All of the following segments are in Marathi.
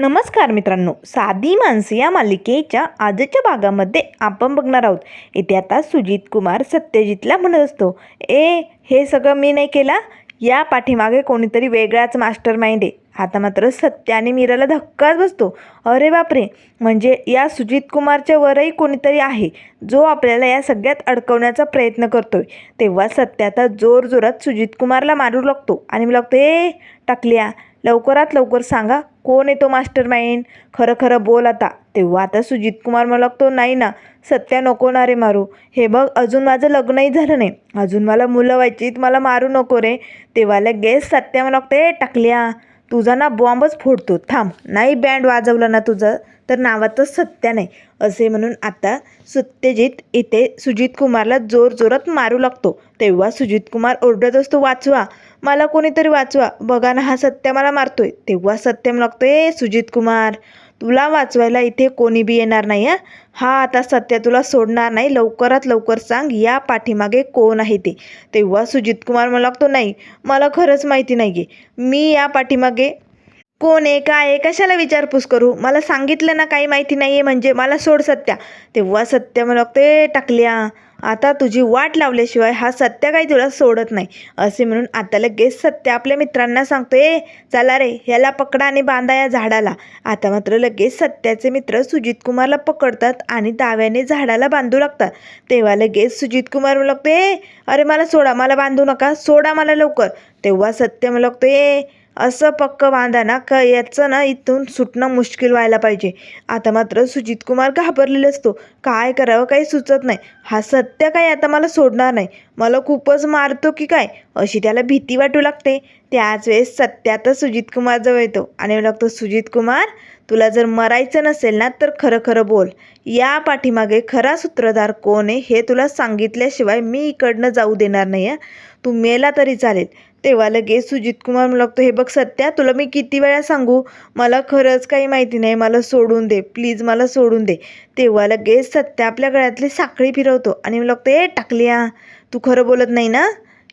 नमस्कार मित्रांनो साधी माणसे या मालिकेच्या आजच्या भागामध्ये आपण बघणार आहोत. इथे आता सुजित कुमार सत्यजितला म्हणत असतो ए हे सगळं मी नाही केला. या पाठीमागे कोणीतरी वेगळाच मास्टर माइंड आहे. आता मात्र सत्य आणि मीराला धक्काच बसतो. अरे बापरे! म्हणजे या सुजित कुमारच्या वरही कोणीतरी आहे जो आपल्याला या सगळ्यात अडकवण्याचा प्रयत्न करतोय. तेव्हा सत्य आता जोर जोरात सुजित कुमारला मारू लागतो आणि मी लागतो ए टाकल्या. लवकरात लवकर सांगा कोण आहे तो मास्टर माइंड खरं खरं बोल आता. तेव्हा आता सुजित कुमार मला लागतो नाही ना. सत्या नको ना रे मारू. हे बघ अजून माझं लग्नही झालं नाही. अजून मला मुलं व्हायची मला मारू नको रे. तेव्हा लगेच सत्या मला लागतं ए टाकल्या. तुझा ना बॉम्बच फोडतो. थांब. नाही बँड वाजवलं ना तुझं तर नावातच सत्या नाही. असे म्हणून आता सत्यजित इथे सुजित कुमारला जोर जोरात मारू लागतो. तेव्हा सुजित कुमार ओरडत असतो वाचवा. मला कोणीतरी वाचवा. बघा ना हा सत्य मला मारतोय. तेव्हा सत्यम लागतोय ए सुजित कुमार तुला वाचवायला इथे कोणी बी येणार नाही हा? हा आता सत्य तुला सोडणार नाही. लवकरात लवकर सांग या पाठीमागे कोण आहे ते? तेव्हा सुजित कुमार मला लागतो नाही मला खरंच माहिती नाही आहे मी या पाठीमागे कोण आहे काय आहे कशाला विचारपूस करू? मला सांगितलं ना काही माहिती नाही आहे म्हणजे मला सोड सत्या. तेव्हा सत्य मला ए टाकल्या आता तुझी वाट लावल्याशिवाय हा सत्य काही तुला सोडत नाही. असे म्हणून आता लगेच सत्य आपल्या मित्रांना सांगतो ए चला रे ह्याला पकडा आणि बांधा या झाडाला. आता मात्र लगेच सत्याचे मित्र सुजित कुमारला पकडतात आणि दाव्याने झाडाला बांधू लागतात. तेव्हा लगेच सुजित कुमार मला लागतो ए अरे मला सोडा मला बांधू नका सोडा मला लवकर. तेव्हा सत्य मला लागतो ए असं पक्क बांधा ना का याचं ना इथून सुटणं मुश्किल व्हायला पाहिजे. आता मात्र सुजित कुमार घाबरलेला असतो. काय करावं काही सुचत नाही. हा सत्य काय आता मला सोडणार नाही. मला खूपच मारतो की काय? अशी त्याला भीती वाटू लागते. त्याच वेळेस सत्य सुजित कुमार जवळ येतो. आणि लागतो सुजित कुमार तुला जर मरायचं नसेल ना तर खरं खरं बोल. या पाठीमागे खरा सूत्रधार कोण आहे हे तुला सांगितल्याशिवाय मी इकडनं जाऊ देणार नाही आहे तू मेला तरी चालेल. तेव्हा लगेच सुजित कुमार म्हणू लागतो हे बघ सत्या तुला मी किती वेळा सांगू? मला खरंच काही माहिती नाही मला सोडून दे प्लीज मला सोडून दे. तेव्हा लगेच सत्या आपल्या गळ्यातली साखळी फिरवतो आणि म्हणू लागतो ए टाकल्या तू खरं बोलत नाही ना?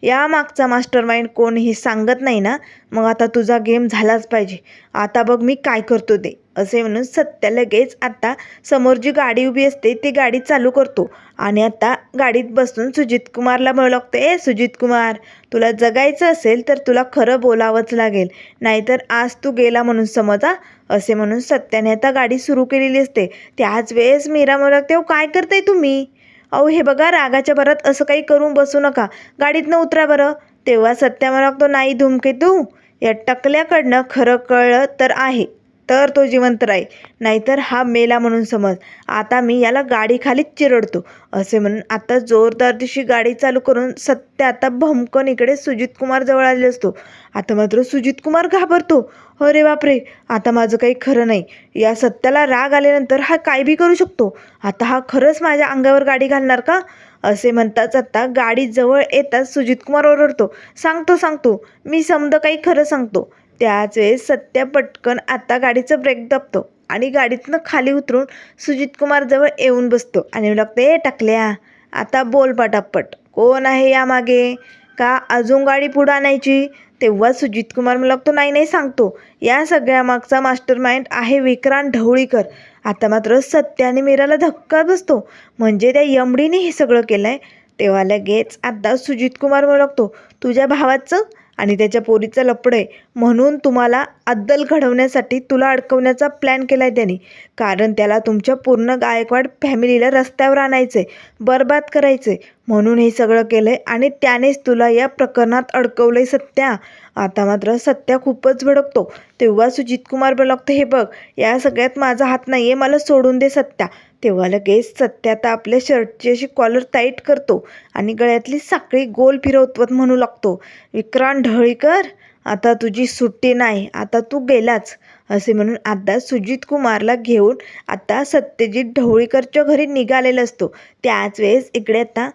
या मागचा मास्टर माइंड कोण हे सांगत नाही ना मग आता तुझा गेम झालाच पाहिजे. आता बघ मी काय करतो ते असे म्हणून सत्या लगेच आता समोर जी गाडी उभी असते ती गाडी चालू करतो. आणि आता गाडीत बसून सुजित कुमारला म्हणू लागतो. ए सुजित कुमार तुला जगायचं असेल तर तुला खरं बोलावंच लागेल. नाहीतर आज तू गेला म्हणून समजा असे म्हणून सत्याने आता गाडी सुरू केलेली असते. त्याच वेळेस मीरा म्हणू लागते. "अहो, काय करताय तुम्ही? अहो हे बघा रागाच्या भरात असं काही करून बसू नका. गाडीतनं उतरा बरं. तेव्हा सत्या मला लागतो नाही धुमके तू. या टकल्याकडनं खरं कळलं तर आहे. तर तो जिवंत राहील. नाहीतर हा मेला म्हणून समज. आता मी याला गाडीखालीच चिरडतो. असे म्हणून आता जोरदार दिवशी गाडी चालू करून सत्य आता भमकन इकडे सुजित कुमार जवळ आले असतो. आता मात्र सुजित कुमार घाबरतो. अरे बापरे आता माझं काही खरं नाही. या सत्याला राग आल्यानंतर हा काय बी करू शकतो? आता हा खरंच माझ्या अंगावर गाडी घालणार का? असे म्हणताच आता गाडी जवळ येताच सुजित कुमार ओरडतो. सांगतो सांगतो. मी समद काही खरं सांगतो. त्याच वेळेस सत्य पटकन आता गाडीचं ब्रेक दाबतो आणि गाडीतनं खाली उतरून सुजित कुमार जवळ येऊन बसतो आणि लागते ए टाकल्या. आता बोल पटापट. कोण आहे यामागे? का अजून गाडी पुढं आणायची? तेव्हा सुजित कुमार मला लागतो नाही नाही सांगतो. या सगळ्या मागचा मास्टर माइंड आहे विक्रांत ढवळीकर. आता मात्र सत्याने मीराला धक्का बसतो. म्हणजे त्या यमडीने हे सगळं केलं आहे तेव्हा लगेच आता सुजित कुमार मला लागतो तुझ्या भावाचं आणि त्याच्या पोरीचं लपडं आहे म्हणून तुम्हाला अद्दल घडवण्यासाठी तुला अडकवण्याचा प्लॅन केला आहे त्याने. कारण त्याला तुमच्या पूर्ण गायकवाड फॅमिलीला रस्त्यावर आणायचं आहे बरबाद करायचं आहे म्हणून हे सगळं केलं आहे आणि त्यानेच तुला या प्रकरणात अडकवलं आहे सत्या. आता मात्र सत्या खूपच भडकतो. तेव्हा सुजित कुमार हे बघ या सगळ्यात माझा हात नाही आहे मला सोडून दे सत्या. तेव्हा लगेच सत्या आता आपल्या शर्टची अशी कॉलर टाईट करतो आणि गळ्यातली साखळी गोल फिरवत म्हणू लागतो. विक्रांत ढवळीकर आता तुझी सुट्टी नाही आता तू गेलाच असे म्हणून आता सुजित कुमारला घेऊन आता सत्यजित ढवळीकरच्या घरी निघालेला असतो. त्याच वेळेस इकडे आता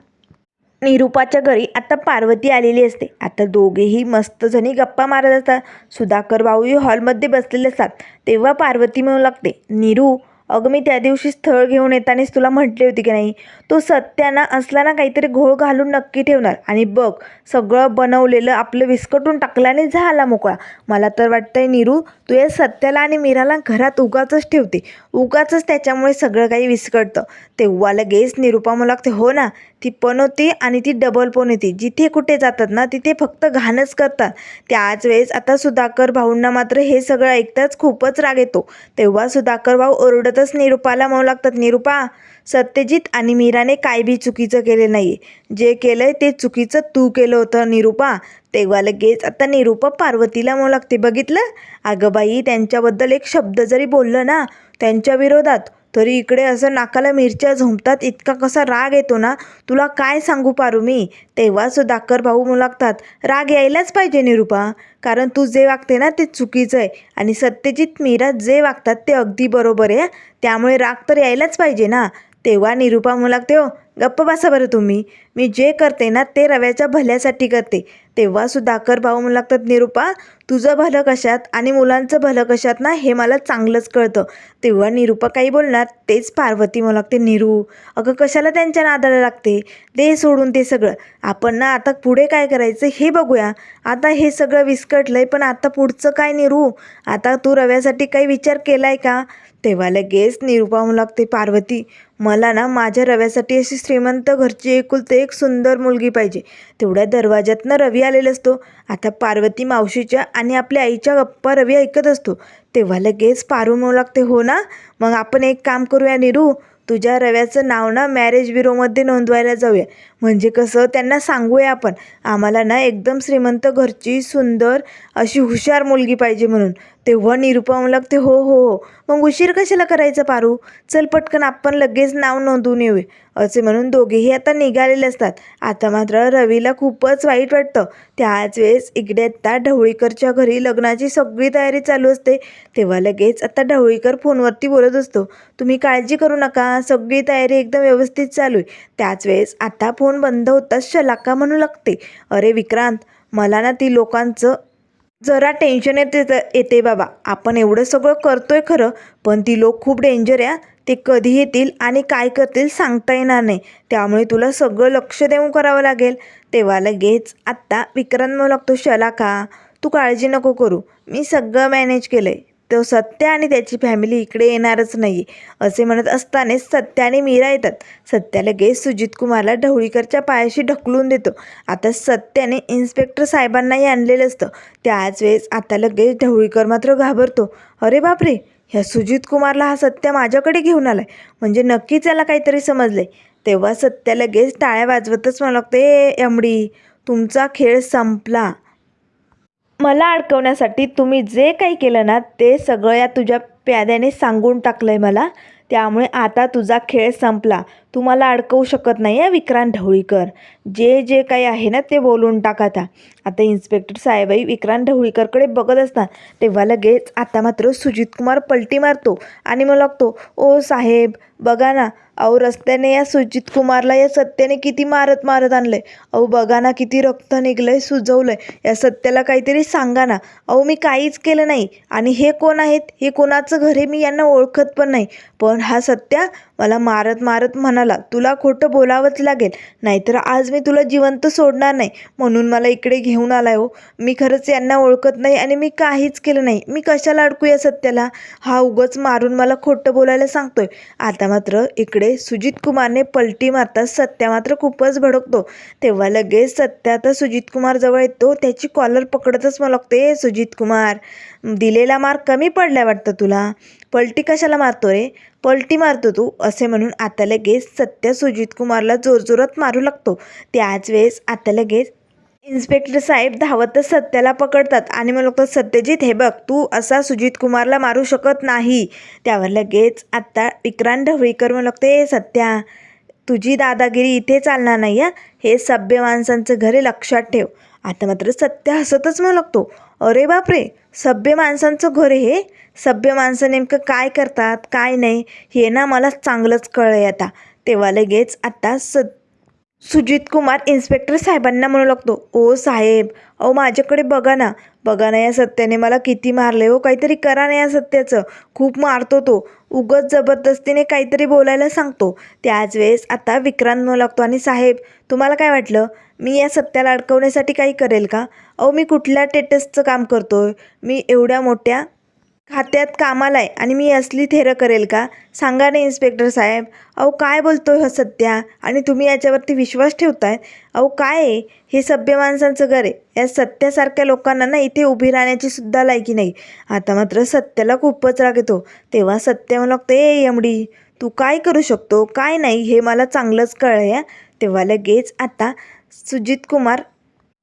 निरूपाच्या घरी आता पार्वती आलेली असते. आता दोघेही मस्त जणी गप्पा मारत असतात. सुधाकर भाऊही हॉलमध्ये बसलेले असतात. तेव्हा पार्वती म्हणू लागते निरू अगं मी त्या दिवशी स्थळ घेऊन येतानाच तुला म्हटली होती की नाही? तो सत्या ना असला ना काहीतरी घोळ घालून नक्की ठेवणार. आणि बघ सगळं बनवलेलं आपलं विस्कटून टाकल्याने झाला मोकळा. मला तर वाटतंय निरू तू या सत्याला आणि मीराला घरात उगाचच ठेवते. उगाचच त्याच्यामुळे सगळं काही विस्कटतं. तेव्हा लगेच निरूपा मला लागते हो ना ती पण होती आणि ती डबल पण होती. जिथे कुठे जातात ना तिथे फक्त घाणच करतात. त्याच वेळेस आता सुधाकर भाऊंना मात्र हे सगळं ऐकताच खूपच राग येतो. तेव्हा सुधाकर भाऊ ओरडतच निरूपाला म्हणू लागतात. निरूपा सत्यजित आणि मीराने काय बी चुकीचं केलं नाही. जे केलं आहे ते चुकीचं तू केलं होतं निरूपा. तेव्हा लगेच आता निरूपा पार्वतीला म्हणू लागते. बघितलं? अगं बाई त्यांच्याबद्दल एक शब्द जरी बोललं ना त्यांच्या विरोधात तरी इकडे असं नाकाला मिरच्या झोंपतात इतका कसा राग येतो ना? तुला काय सांगू पारू मी? तेव्हा सुधाकर भाऊ मुलागतात लागतात राग यायलाच पाहिजे निरूपा कारण तू जे वागते ना ते चुकीचं आहे आणि सत्यजित मीरा जे वागतात ते अगदी बरोबर आहे त्यामुळे राग तर यायलाच पाहिजे ना? तेव्हा निरूपा मुलागते लागते हो गप्प बसा बरं तुम्ही. मी जे करते ना ते रव्याच्या भल्यासाठी करते. तेव्हा कर भाऊ म्हणू लागतात निरूपा तुझं भलं कशात आणि मुलांचं भलं कशात ना हे मला चांगलंच कळतं. तेव्हा निरूपा काही बोलणार तेच पार्वती म्हणू लागते निरू अगं कशाला त्यांच्या नादाला लागते? दे सोडून ते सगळं. आपण ना आता पुढे काय करायचं हे बघूया. आता हे सगळं विस्कटलंय पण आता पुढचं काय निरू? आता तू रव्यासाठी काही विचार केला आहे का? तेव्हा लगेच निरूपा म्हणू लागते पार्वती मला ना माझ्या रव्यासाठी अशी श्रीमंत घरची एकुलते एक सुंदर मुलगी पाहिजे. तेवढ्या दरवाज्यातनं रवी आलेला असतो. आता पार्वती मावशीच्या आणि आपल्या आईच्या गप्पा रवी ऐकत असतो. तेव्हा लगेच पारू म्हणू लागते हो ना? मग आपण एक काम करूया निरू. तुझ्या रव्याचं नाव ना मॅरेज ब्युरोमध्ये नोंदवायला जाऊया. म्हणजे कसं त्यांना सांगूया आपण. आम्हाला ना एकदम श्रीमंत घरची सुंदर अशी हुशार मुलगी पाहिजे म्हणून. तेव्हा निरुपा म्हणू लागते हो हो हो. मग उशीर कशाला करायचं पारू? चल पटकन आपण लगेच नाव नोंदवून येऊया. असे म्हणून दोघेही आता निघालेले असतात. आता मात्र रवीला खूपच वाईट वाटतं. त्याच वेळेस इकडे आता ढवळीकरच्या घरी लग्नाची सगळी तयारी चालू असते. तेव्हा लगेच आता ढवळीकर फोनवरती बोलत असतो तुम्ही काळजी करू नका. सगळी तयारी एकदम व्यवस्थित चालू आहे. त्याच वेळेस आता फोन बंद होताच शलाका म्हणू लागते. अरे विक्रांत मला ना ती लोकांचं जरा टेन्शन येते येते बाबा. आपण एवढं सगळं करतोय खरं पण ती लोक खूप डेंजर आहे ते कधी येतील आणि काय करतील सांगता येणार नाही. त्यामुळे तुला सगळं लक्ष देऊन करावं लागेल. तेव्हा लगेच आत्ता विक्रांत म्हणू लागतो शलाका तू काळजी नको करू. मी सगळं मॅनेज केलं आहे तो सत्य आणि त्याची फॅमिली इकडे येणारच नाही असे म्हणत असतानाच सत्या आणि मीरा येतात. सत्या लगेच सुजित कुमारला ढवळीकरच्या पायाशी ढकलून देतो. आता सत्याने इन्स्पेक्टर साहेबांनाही आणलेलं असतं. त्याच वेळेस आता लगेच ढवळीकर मात्र घाबरतो. अरे बापरे! ह्या सुजित कुमारला हा सत्य माझ्याकडे घेऊन आलाय. म्हणजे नक्कीच याला काहीतरी समजलंय. तेव्हा सत्या लगेच टाळ्या वाजवतच मला लागतं "ए, एमडी तुमचा खेळ संपला. मला अडकवण्यासाठी तुम्ही जे काही केलं ना ते सगळं या तुझ्या प्याद्याने सांगून टाकलं आहे मला. त्यामुळे आता तुझा खेळ संपला. तू मला अडकवू शकत नाही आहे विक्रांत ढवळीकर. जे जे काही आहे ना ते बोलून टाका आता. आता इन्स्पेक्टर साहेबही विक्रांत ढवळीकरकडे बघत असतात. तेव्हा लगेच आता मात्र सुजित कुमार पलटी मारतो आणि मग लागतो ओ साहेब बघा ना अहो रस्त्याने या सुजित कुमारला या सत्याने किती मारत मारत आणलं आहे अहो बघा ना किती रक्त निघालं आहे सुजवलं आहे या सत्याला काहीतरी सांगा ना. अहो मी काहीच केलं नाही. आणि हे कोण आहेत? हे कोणाचं घर आहे? मी यांना ओळखत पण नाही. पण हा सत्या मला मारत मारत म्हणाला तुला खोटं बोलावंच लागेल नाहीतर आज मी तुला जिवंत सोडणार नाही. म्हणून मला इकडे घेऊन आलाय हो. मी खरंच यांना ओळखत नाही आणि मी काहीच केलं नाही. मी कशाला अडकू या सत्याला? हा उगच मारून मला खोटं बोलायला सांगतोय. आता मात्र इकडे सुजित कुमारने पलटी मारता सत्या मात्र खूपच भडकतो. तेव्हा लगेच सत्या आता सुजित कुमार जवळ येतो. त्याची कॉलर पकडतच मला लागते. सुजित कुमार दिलेला मार कमी पडलाय वाटतं तुला? पलटी कशाला मारतो रे? पलटी मारतो तू असे म्हणून आता लगेच सत्य सुजित कुमारला जोरजोरात मारू लागतो. त्याच वेळेस आता लगेच इन्स्पेक्टर साहेब धावतच सत्याला पकडतात आणि मग लागतात सत्यजित हे बघ तू असा सुजित कुमारला मारू शकत नाही. त्यावर लगेच आत्ता विक्रांत ढवळीकर म्हणू लागतो "ए, सत्या तुझी दादागिरी इथे चालणार नाही हे? सभ्य माणसांचं घरे लक्षात ठेव. आता मात्र सत्य हसतच म्हणू लागतो अरे बापरे सभ्य माणसांचं घर आहे हे? सभ्य माणसं नेमकं काय करतात काय नाही हे ना मला चांगलंच कळलं आहे आता. तेव्हा लगेच आता स सुजित कुमार इन्स्पेक्टर साहेबांना म्हणू लागतो ओ साहेब अहो माझ्याकडे बघा ना बघा ना या सत्याने मला किती मारले हो काहीतरी करा ना या सत्याचं. खूप मारतो तो. उगत जबरदस्तीने काहीतरी बोलायला सांगतो. त्याच वेळेस आता विक्रांत म्हणू लागतो आणि साहेब तुम्हाला काय वाटलं? मी या सत्याला अडकवण्यासाठी काही करेल का? अहो मी कुठल्या टेटसचं काम करतो मी एवढ्या मोठ्या खात्यात कामाला आहे आणि मी असली थेरं करेल का? सांगा ना इन्स्पेक्टर साहेब. अहो काय बोलतो हा सत्या आणि तुम्ही याच्यावरती विश्वास ठेवताय? अहो काय आहे? हे सभ्य माणसांचं घर आहे. या सत्यासारख्या लोकांना ना इथे उभी राहण्याची सुद्धा लायकी नाही. आता मात्र सत्याला खूपच राग येतो. तेव्हा सत्य मला लागतं ए यमडी तू काय करू शकतो? काय नाही? हे मला चांगलंच कळलं या. तेव्हा लगेच आता सुजित कुमार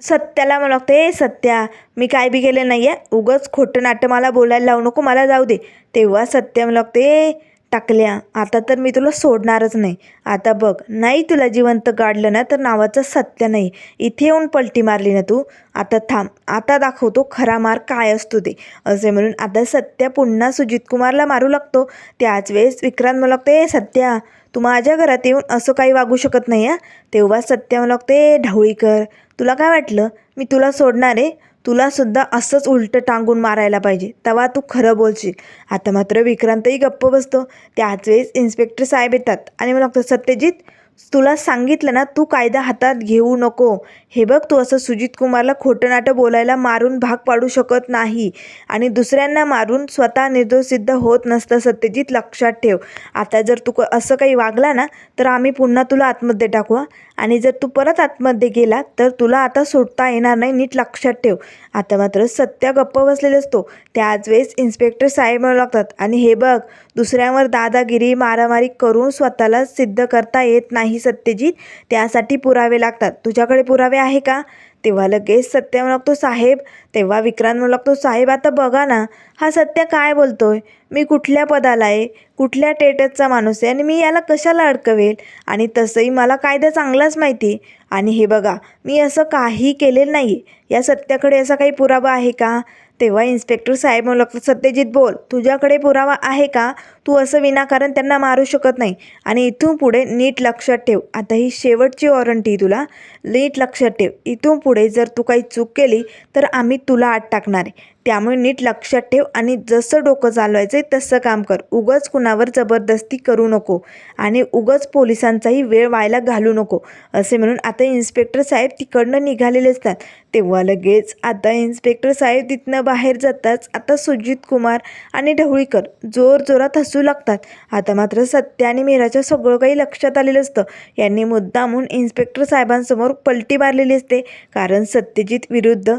सत्याला मला लागतं ए सत्या मी काय बी केलं नाही आहे उगंच खोटं नाटं मला बोलायला लावू नको मला जाऊ दे. तेव्हा सत्या मला लागतं ए टाकल्या आता तर मी तुला सोडणारच नाही. आता बघ नाही तुला जिवंत काढलं ना तर नावाचं सत्य नाही. इथे येऊन पलटी मारली ना तू. आता थांब आता दाखवतो खरा मार काय असतो ते. असे म्हणून आता सत्या पुन्हा सुजित कुमारला मारू लागतो. त्याच वेळेस विक्रांत मला लागतं सत्या तू माझ्या घरात येऊन असं काही वागू शकत नाही हा? तेव्हा सत्या मला लागतं ए ढवळीकर तुला काय वाटलं? मी तुला सोडणार आहे? तुलासुद्धा असंच उलटं टांगून मारायला पाहिजे. तेव्हा तू खरं बोलशील. आता मात्र विक्रांतही गप्प बसतो. त्याच वेळेस इन्स्पेक्टर साहेब येतात आणि मला लागतं सत्यजित तुला सांगितलं ना तू कायदा हातात घेऊ नको. हे बघ तू असं सुजित कुमारला खोटं नाटं बोलायला मारून भाग पाडू शकत नाही. आणि दुसऱ्यांना मारून स्वतः निर्दोष सिद्ध होत नसतं सत्यजित लक्षात ठेव. आता जर तू क- असं काही वागला ना तर आम्ही पुन्हा तुला आतमध्ये टाकू आणि जर तू परत आतमध्ये गेला तर तुला आता सोडता येणार नाही नीट लक्षात ठेव. आता मात्र सत्या गप्प बसलेला असतो. त्याच वेळेस इन्स्पेक्टर साहेब लागतात. आणि हे बघ दुसऱ्यांवर दादागिरी मारामारी करून स्वतःला सिद्ध करता येत नाही सत्यजित. त्यासाठी पुरावे लागतात. तुझ्याकडे पुरावे आहे का? तेव्हा लगेच सत्य म्हणू लागतो साहेब तेव्हा विक्रांत म्हणू लागतो साहेब आता बघा ना हा सत्य काय बोलतोय? मी कुठल्या पदाला आहे? कुठल्या टेटसचा माणूस आहे? आणि मी याला कशाला अडकवेल? आणि तसंही मला कायदा चांगलाच माहिती आणि हे बघा मी असं काही केलेलं नाही आहे. या सत्याकडे असा काही पुरावा आहे का? तेव्हा इन्स्पेक्टर साहेब म्हणू लागतात सत्यजित बोल तुझ्याकडे पुरावा आहे का? तू असं विनाकारण त्यांना मारू शकत नाही. आणि इथून पुढे नीट लक्षात ठेव. आता ही शेवटची वॉरंटी तुला. नीट लक्षात ठेव. इथून पुढे जर तू काही चूक केली तर आम्ही तुला आत टाकणार आहे. त्यामुळे नीट लक्षात ठेव आणि जसं डोकं चालवायचं आहे तसं काम कर. उगच कुणावर जबरदस्ती करू नको आणि उगच पोलिसांचाही वेळ व्हायला घालू नको असे म्हणून आता इन्स्पेक्टर साहेब तिकडनं निघालेले असतात तेव्हा लगेच आता इन्स्पेक्टर साहेब तिथनं बाहेर जाताच आता सुजित कुमार आणि ढवळीकर जोर जोरात हसू लागतात. आता मात्र सत्य आणि मीराच्या सगळं काही लक्षात आलेलं असतं. यांनी मुद्दामून इन्स्पेक्टर साहेबांसमोर पलटी मारलेली असते. कारण सत्यजित विरुद्ध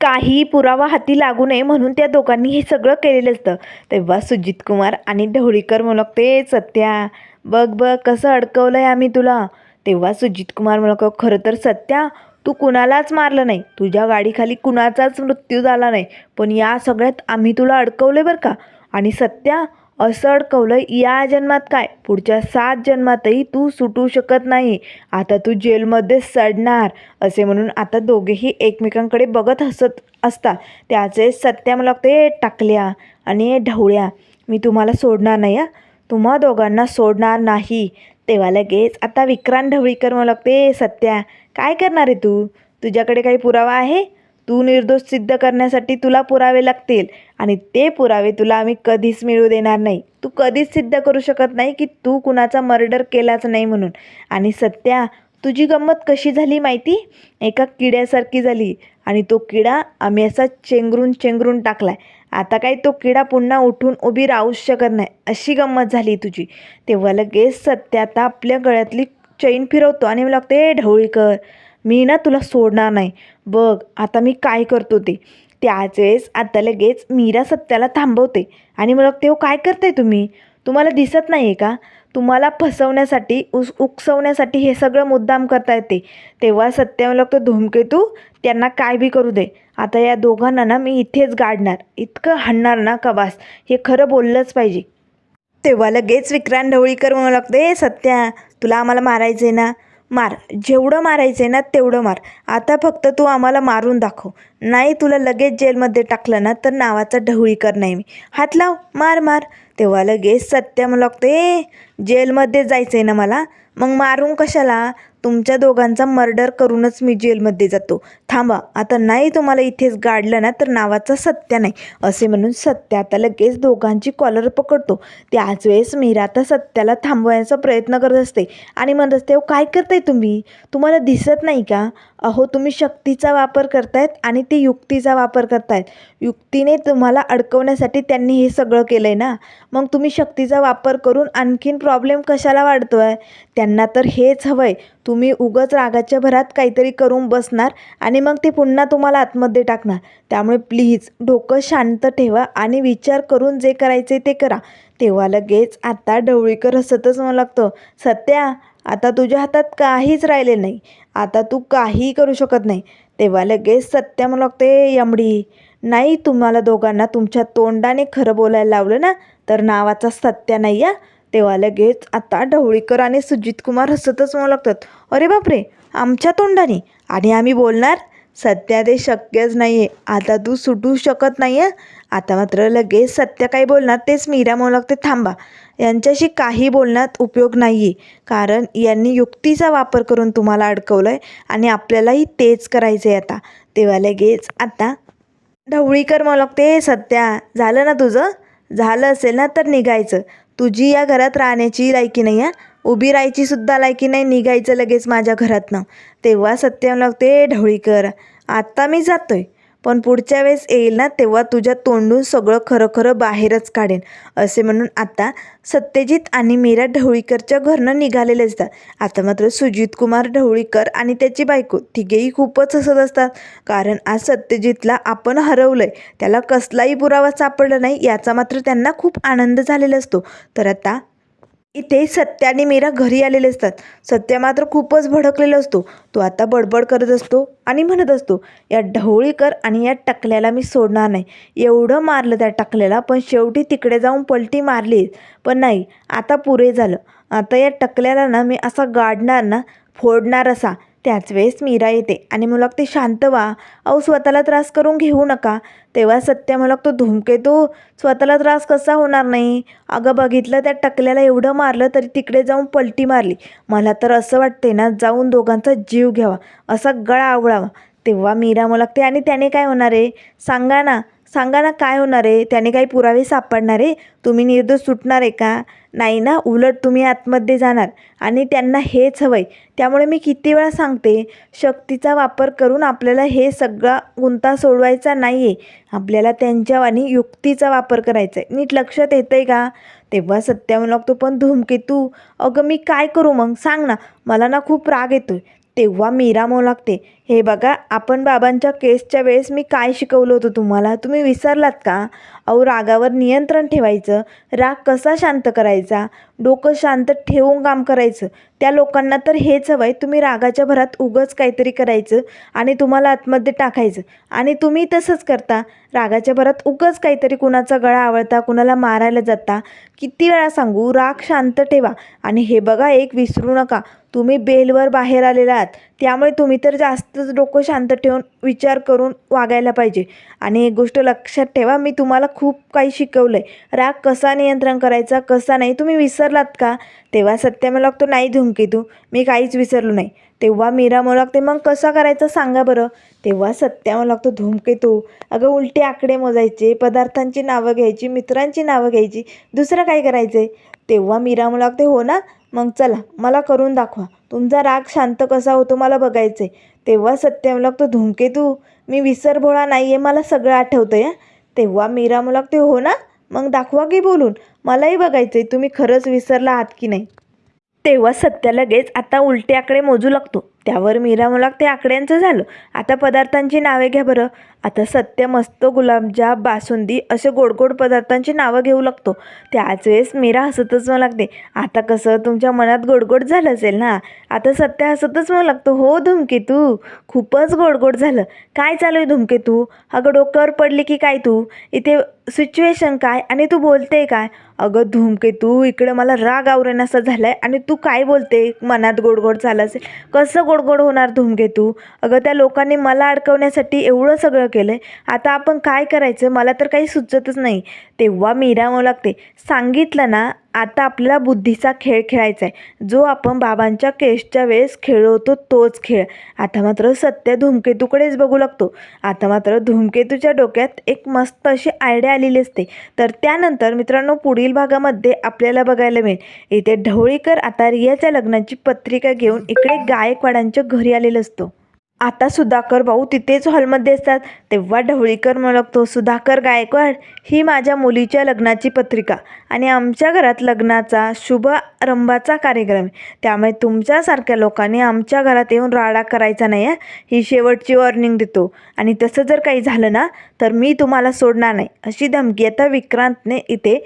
काही पुरावा हाती लागू नये म्हणून त्या दोघांनी हे सगळं केलेलं असतं. तेव्हा सुजित कुमार आणि ढवळीकर म्हणू लागते सत्या बघ बघ कसं अडकवलं आहे आम्ही तुला. तेव्हा सुजित कुमार म्हणू खरं तर सत्या तू कुणालाच मारलं नाही. तुझ्या गाडीखाली कुणाचाच मृत्यू झाला नाही. पण या सगळ्यात आम्ही तुला अडकवलं बरं का. आणि सत्या असं अडकवलं या जन्मात काय? पुढच्या सात जन्मातही तू सुटू शकत नाही. आता तू जेलमध्ये सडणार असे म्हणून आता दोघेही एकमेकांकडे बघत हसत असतात. त्याचे सत्या मला लागते टाकल्या आणि ढवळ्या. मी तुम्हाला सोडणार नाही हा? तुम्हा दोघांना सोडणार नाही. तेव्हा लगेच आता विक्रांत ढवळीकर मला लागते सत्या. काय करणार आहे तू? तुझ्याकडे काही पुरावा आहे? तू निर्दोष सिद्ध करण्यासाठी तुला पुरावे लागतील. आणि ते पुरावे तुला आम्ही कधीच मिळू देणार नाही. तू कधीच सिद्ध करू शकत नाही की तू कुणाचा मर्डर केलाच नाही म्हणून. आणि सत्या तुझी गंमत कशी झाली माहिती? एका किड्यासारखी झाली. आणि तो किडा आम्ही असा चेंगरून चेंगरून टाकला आहे आता काही तो किडा पुन्हा उठून उभी राहूच शकत नाही. अशी गंमत झाली तुझी. तेव्हा लगेच सत्या आता आपल्या गळ्यातली चैन फिरवतो आणि मला लागते "ए, ढवळीकर मी ना तुला सोडणार नाही. बघ आता मी काय करतो ते. त्याच वेळेस आता लगेच मीरा सत्याला थांबवते. आणि मला ते काय करताय तुम्ही? तुम्हाला दिसत नाही आहे का? तुम्हाला फसवण्यासाठी उस उकसवण्यासाठी हे सगळं मुद्दाम करता येते तेव्हा सत्या मला धूमकेतू त्यांना काय बी करू दे. आता या दोघांना ना मी इथेच गाडणार. इतकं हाणणार ना कवास. हे खरं बोललंच पाहिजे. तेव्हा लगेच विक्रांत ढवळीकर म्हणू लागते सत्या तुला आम्हाला मारायचं आहे ना. मार. जेवढं मारायचं आहे ना तेवढं मार. आता फक्त तू आम्हाला मारून दाखव. नाही तुला लगेच जेलमध्ये टाकलं ना तर नावाचा ढवळीकर नाही मी. हात लाव. मार मार. तेव्हा लगेच सत्या मला लागते जेलमध्ये जायचं आहे ना मला? मग मारून कशाला? तुमच्या दोघांचा मर्डर करूनच मी जेलमध्ये जातो. थांबा आता नाही तुम्हाला इथेच गाडलं ना तर नावाचा सत्या नाही. असे म्हणून सत्या आता लगेच दोघांची कॉलर पकडतो. त्याच वेळेस मीरा आता सत्याला थांबवायचा प्रयत्न करत असते आणि म्हणत असते अहो काय करताय तुम्ही? तुम्हाला दिसत नाही का? अहो तुम्ही शक्तीचा वापर करतायत आणि ते युक्तीचा वापर करतायत. युक्तीने तुम्हाला अडकवण्यासाठी त्यांनी हे सगळं केलं आहे ना? मग तुम्ही शक्तीचा वापर करून आणखीन प्रॉब्लेम कशाला वाढतो आहे त्यांना तर हेच हवं आहे तुम्ही उगच रागाच्या भरात काहीतरी करून बसणार आणि मग ते पुन्हा तुम्हाला आतमध्ये टाकणार. त्यामुळे प्लीज डोकं शांत ठेवा आणि विचार करून जे करायचे ते करा. तेव्हा लगेच आता ढवळीकर हसतच मला लागतं सत्या आता तुझ्या हातात काहीच राहिले नाही. आता तू काहीही करू शकत नाही. तेव्हा लगेच सत्या मला लागते यमडी नाही तुम्हाला दोघांना तुमच्या तोंडाने खरं बोलायला लावलं ना तर नावाचा सत्या नाही या तेव्हा लगेच आता ढवळीकर आणि सुजित कुमार हसतच म्हणू लागतात. अरे बापरे आमच्या तोंडाने. आणि आम्ही बोलणार? सत्या ते शक्यच नाही आहे आता तू सुटू शकत नाही आहे आता मात्र लगेच सत्य काही बोलणार तेच मीरा म्हणू लागते. थांबा. यांच्याशी काही बोलण्यात उपयोग नाही आहे कारण यांनी युक्तीचा वापर करून तुम्हाला अडकवलं आहे आणि आपल्यालाही तेच करायचं आहे आता. तेव्हा लगेच आता ढवळीकर म्हणू लागते सत्या झालं ना तुझं? झालं असेल ना तर निघायचं. तुझी या घरात राहण्याची लायकी नाही आहे उभी राहायची सुद्धा लायकी नाही निघायचं लगेच माझ्या घरातनं. तेव्हा सत्यम लागते ढवळीकर आत्ता मी जातोय. पण पुढच्या वेळेस येईल ना तेव्हा तुझ्या तोंडून सगळं खरं खरं बाहेरच काढेन असे म्हणून आता सत्यजित आणि मीरा ढवळीकरच्या घरनं निघालेले असतात. आता मात्र सुजित कुमार ढवळीकर आणि त्याची बायको तिघेही खूपच हसत असतात. कारण आज सत्यजितला आपण हरवलं आहे त्याला कसलाही पुरावा सापडला नाही याचा मात्र त्यांना खूप आनंद झालेला असतो. तर आता इथे सत्याने आणि मीरा घरी आलेले असतात. सत्य मात्र खूपच भडकलेला असतो. तो आता बडबड करत असतो आणि म्हणत असतो या ढवळीकर आणि या टकल्याला मी सोडणार नाही. एवढं मारलं त्या टकल्याला पण शेवटी तिकडे जाऊन पलटी मारली. पण नाही आता पुरे झालं. आता या टकल्याला ना मी असा गाडणार ना फोडणार असा. त्याच वेळेस मीरा येते आणि मला ते शांत व्हा. अहो स्वतःला त्रास करून घेऊ नका. तेव्हा सत्य मला तो धूमकेतू स्वतःला त्रास कसा होणार नाही? अगं बघितलं त्या टकल्याला एवढं मारलं तरी तिकडे जाऊन पलटी मारली. मला तर असं वाटते ना जाऊन दोघांचा जीव घ्यावा. असा गळा आवळावा. तेव्हा मीरा मला लागते आणि त्याने काय होणार आहे? सांगा ना. सांगा ना काय होणार आहे? त्याने काही पुरावे सापडणार आहे? तुम्ही निर्दोष सुटणार आहे का? नाही ना उलट तुम्ही आतमध्ये जाणार. आणि त्यांना हेच हवं आहे त्यामुळे मी किती वेळा सांगते शक्तीचा वापर करून आपल्याला हे सगळा गुंता सोडवायचा नाही आहे आपल्याला त्यांच्यावानी युक्तीचा वापर करायचा आहे नीट लक्षात येतं आहे का? तेव्हा सत्या लागतो पण धूमकेतू अगं मी काय करू मग? सांग ना. मला ना खूप राग येतो आहे तेव्हा मीरा म्हणू लागते हे बघा आपण बाबांच्या केसच्या वेळेस मी काय शिकवलं होतं तुम्हाला? तुम्ही विसरलात का? अहो रागावर नियंत्रण ठेवायचं राग कसा शांत करायचा? डोकं शांत ठेवून काम करायचं. त्या लोकांना तर हेच हवं आहे तुम्ही रागाच्या भरात उगंच काहीतरी करायचं आणि तुम्हाला आतमध्ये टाकायचं. आणि तुम्ही तसंच करता. रागाच्या भरात उगंच काहीतरी कुणाचा गळा आवळता कुणाला मारायला जाता. किती वेळा सांगू राग शांत ठेवा. आणि हे बघा एक विसरू नका. तुम्ही बेलवर बाहेर आलेला आहात. त्यामुळे तुम्ही तर जास्तच डोकं शांत ठेवून विचार करून वागायला पाहिजे. आणि एक गोष्ट लक्षात ठेवा मी तुम्हाला खूप काही शिकवलं आहे राग कसा नियंत्रण करायचा कसा नाही तुम्ही विसरलात का? तेव्हा सत्य मला लागतो नाही धुमकेतू. मी काहीच विसरलो नाही. तेव्हा मीरा मला लागते मग कसा करायचा सांगा बरं. तेव्हा सत्या मला लागतो धूमकेतू. अगं उलटे आकडे मोजायचे पदार्थांची नावं घ्यायची मित्रांची नावं घ्यायची दुसरं काय करायचं आहे तेव्हा मीरा मला लागते हो ना? मग चला मला करून दाखवा. तुमचा राग शांत कसा होतो मला बघायचं आहे तेव्हा सत्य तो लागतो धूमकेतू मी विसरभोळा नाही आहे मला सगळं आठवतं आहे तेव्हा मीरा मला ते हो ना? मग दाखवा की बोलून. मलाही बघायचं आहे तुम्ही खरंच विसरला आहात की नाही. तेव्हा सत्य लगेच आता उलट्याकडे आकडे मोजू लागतो. त्यावर मीरा मला ते आकड्यांचं झालं. आता पदार्थांची नावे घ्या बरं. आता सत्य मस्त गुलाबजाम बासुंदी असे गोड गोड पदार्थांची नावं घेऊ लागतो. त्याच वेळेस मीरा हसतच मला लागते. आता कसं तुमच्या मनात गोडगोड झालं असेल ना? आता सत्य हसतच मला लागतो. हो धुमकेतू खूपच गोडगोड झालं. काय चालू आहे धुमकेतू अगं डोक्यावर पडली की काय तू? इथे सिच्युएशन काय आणि तू बोलते काय? अगं धुमकेतू इकडे मला राग आवरेन असा झालं आहे आणि तू काय बोलते मनात गोडगोड झालं असेल. कसं गोड गोड होणार धूमकेतू अगं त्या लोकांनी मला अडकवण्यासाठी एवढं सगळं केलं आहे आता आपण काय करायचं? मला तर काही सुचतच नाही. तेव्हा मीरा म्हणू लागते सांगितलं ना आता आपल्याला बुद्धीचा खेळ खेळायचा आहे. जो आपण बाबांच्या केसच्या वेळेस खेळलो होतो तोच खेळ. आता मात्र सत्य धूमकेतूकडेच बघू लागतो. आता मात्र धूमकेतूच्या डोक्यात एक मस्त अशी आयडिया आलेली असते. तर त्यानंतर मित्रांनो पुढील भागामध्ये आपल्याला बघायला मिळेल. इथे ढवळीकर आता रियाच्या लग्नाची पत्रिका घेऊन इकडे गायकवाडांच्या घरी आलेला असतो. आता सुधाकर भाऊ तिथेच हॉलमध्ये असतात. तेव्हा ढवळीकर म्हणतो सुधाकर गायकवाड ही माझ्या मुलीच्या लग्नाची पत्रिका आणि आमच्या घरात लग्नाचा शुभारंभाचा कार्यक्रम आहे. त्यामुळे तुमच्यासारख्या लोकांनी आमच्या घरात येऊन राडा करायचा नाही आहे ही शेवटची वॉर्निंग देतो. आणि तसं जर काही झालं ना तर मी तुम्हाला सोडणार नाही. अशी धमकी आता विक्रांतने इथे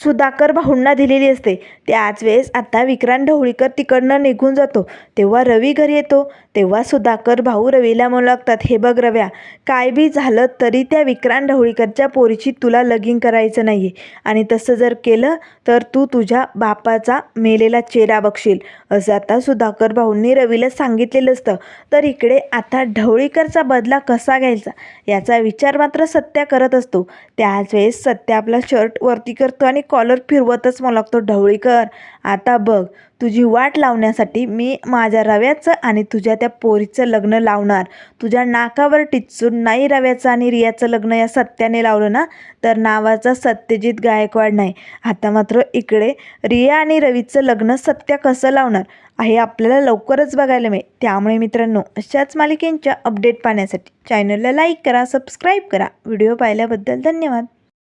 सुधाकर भाऊंना दिलेली असते. त्याच वेळेस आता विक्रांत ढवळीकर तिकडनं निघून जातो. तेव्हा रवी घरी येतो. तेव्हा सुधाकर भाऊ रवीला म्हणू लागतात हे बघ रव्या काय बी झालं तरी त्या विक्रांत ढवळीकरच्या पोरीची तुला लगिंग करायचं नाही आहे आणि तसं जर केलं तर तू तुझ्या बापाचा मेलेला चेहरा बघशील. असं आता सुधाकर भाऊंनी रवीला सांगितलेलं असतं. तर इकडे आता ढवळीकरचा बदला कसा घ्यायचा? याचा विचार मात्र सत्या करत असतो. त्याच वेळेस सत्या आपला शर्ट वरती करतो आणि कॉलर फिरवतच मला लागतो ढवळीकर. आता बघ तुझी वाट लावण्यासाठी मी माझ्या रव्याचं आणि तुझ्या त्या पोरीचं लग्न लावणार. तुझ्या नाकावर टिचून नाही रव्याचं आणि रियाचं लग्न या सत्याने लावलं ना तर नावाचा सत्यजित गायकवाड नाही. आता मात्र इकडे रिया आणि रवीचं लग्न सत्या कसं लावणार हे आपल्याला लवकरच बघायला मिळेल. त्यामुळे मित्रांनो अशाच मालिकेंच्या अपडेट पाहण्यासाठी चॅनलला लाईक करा सबस्क्राईब करा. व्हिडिओ पाहिल्याबद्दल धन्यवाद.